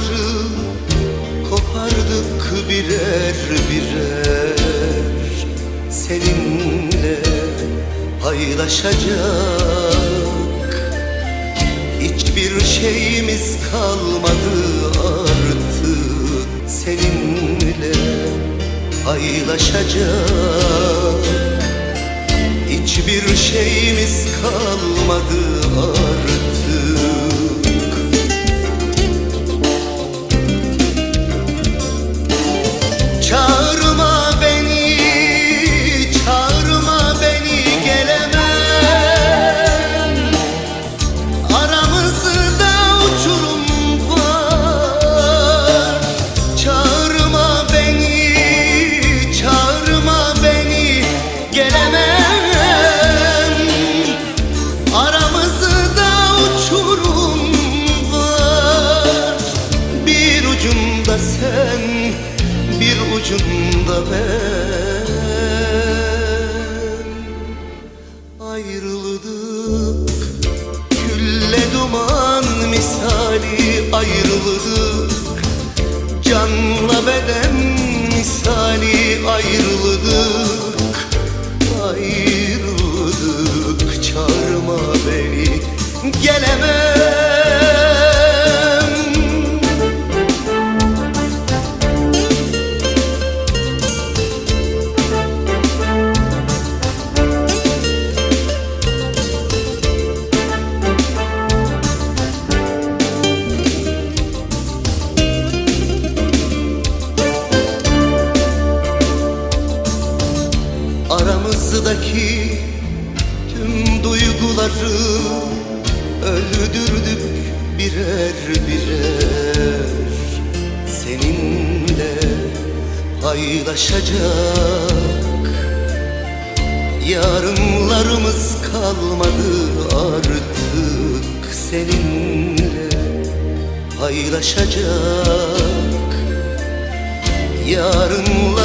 Bağları Kopardık birer birer. Seninle paylaşacak Hiçbir şeyimiz kalmadı artık. Seninle paylaşacak Hiçbir şeyimiz kalmadı artık ucunda ben Ayrıldık. Külle duman misali ayrıldık. Canla beden misali ayrıldık Aramızdaki tüm duyguları öldürdük birer birer. Seninle paylaşacak Yarınlarımız kalmadı artık. Seninle paylaşacak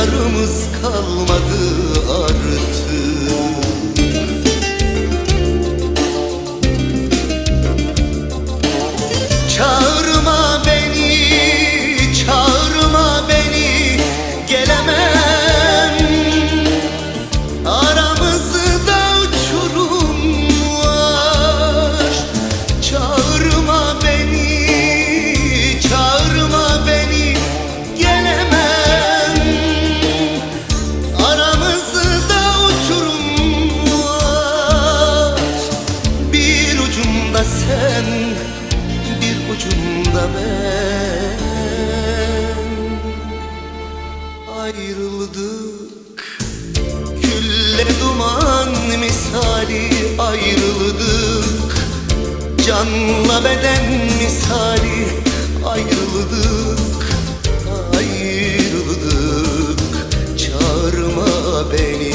Yarınlarımız kalmadı artık Ayrıldık. Külle duman misali ayrıldık. Canla beden misali ayrıldık. Ayrıldık. Çağırma beni